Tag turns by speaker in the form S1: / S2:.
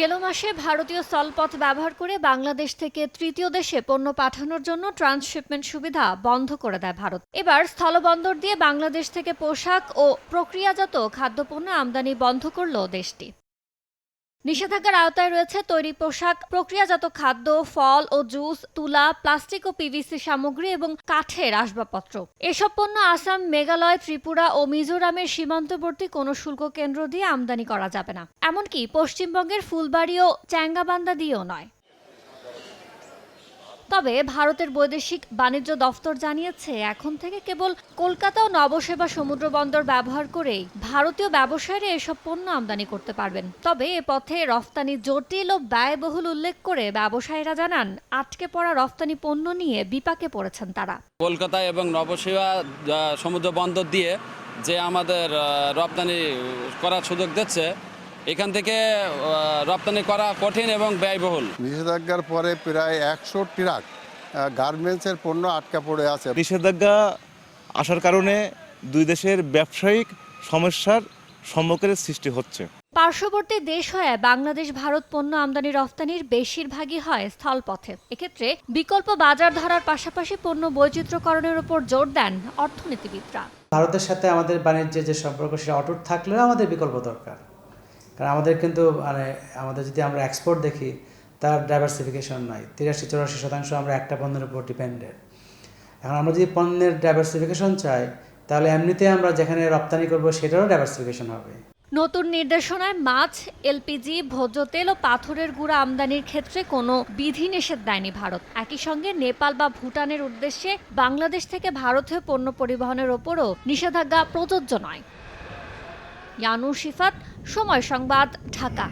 S1: গেল মাসে ভারতীয় স্থলপথ ব্যবহার করে বাংলাদেশ থেকে তৃতীয় দেশে পণ্য পাঠানোর জন্য ট্রান্সশিপমেন্ট সুবিধা বন্ধ করে দেয় ভারত। এবার স্থলবন্দর দিয়ে বাংলাদেশ থেকে পোশাক ও প্রক্রিয়াজাত খাদ্যপণ্য আমদানি বন্ধ করল দেশটি। নিষেধাজ্ঞার আওতায় রয়েছে তৈরি পোশাক, প্রক্রিয়াজাত খাদ্য, ফল ও জুস, তুলা, প্লাস্টিক ও পিভিসি সামগ্রী এবং কাঠের আসবাবপত্র। এসব পণ্য আসাম, মেঘালয়, ত্রিপুরা ও মিজোরামের সীমান্তবর্তী কোনো শুল্ক কেন্দ্র দিয়ে আমদানি করা যাবে না। এমনকি পশ্চিমবঙ্গের ফুলবাড়ি ও চ্যাঙ্গাবান্দা দিয়েও নয়। তবে ভারতের বৈদেশিক বাণিজ্য দফতর জানিয়েছে, এখন থেকে কেবল কলকাতা ও নবসেবা সমুদ্র বন্দর ব্যবহার করেই ভারতীয় ব্যবসায়ীরা এসব পণ্য আমদানি করতে পারবেন। তবে এ পথে রফতানি জটিল ও ব্যয়বহুল উল্লেখ করে ব্যবসায়ীরা জানান, আটকে পড়া রফতানি পণ্য নিয়ে বিপাকে পড়েছেন তারা।
S2: কলকাতা এবং নবসেবা সমুদ্র বন্দর দিয়ে যে আমাদের রপ্তানি করার সুযোগ দিচ্ছে এখান থেকে আহ, রপ্তানি করা কঠিন এবং ব্যয়বহুল।
S3: নিষেধাজ্ঞার পরে প্রায় একশো ট্রাক গার্মেন্টসের পণ্য আটকা পড়ে আছে।
S4: নিষেধাজ্ঞা আসার কারণে দুই দেশের ব্যবসায়িক সমস্যার সম্মুখের সৃষ্টি হচ্ছে।
S1: পার্শ্ববর্তী দেশ হয়ে বাংলাদেশ ভারত পণ্য আমদানি রফতানির বেশিরভাগই হয় স্থলপথে। এক্ষেত্রে বিকল্প বাজার ধরার পাশাপাশি পণ্য বৈচিত্র্যকরণের উপর জোর দেন অর্থনীতিবিদরা।
S5: ভারতের সাথে আমাদের বাণিজ্যের যে সম্পর্ক সেটা অটুট থাকলেও আমাদের বিকল্প দরকার। কারণ আমাদের কিন্তু মানে আমাদের যদি আমরা এক্সপোর্ট দেখি, তার ডাইভার্সিফিকেশন নাই। তিরাশি, চৌরাশি শতাংশ আমরা একটা পণ্যের উপর ডিপেন্ডেন্ট এখন আমরা যদি পণ্যের ডাইভার্সিফিকেশন চাই, তাহলে এমনিতে আমরা যেখানে রপ্তানি করব, সেটারও ডাইভার্সিফিকেশন হবে।
S1: নতুন নির্দেশনায় মাছ, এলপিজি, ভোজ্য তেল ও পাথরের গুঁড়া আমদানির ক্ষেত্রে কোনো বিধি নিষেধ দেয়নি ভারত। একই সঙ্গে নেপাল বা ভুটানের উদ্দেশ্যে বাংলাদেশ থেকে ভারতীয় পণ্য পরিবহনের ওপরও নিষেধাজ্ঞা প্রযোজ্য নয়। ইয়ানু শিফাত সময় সংবাদ ঢাকা।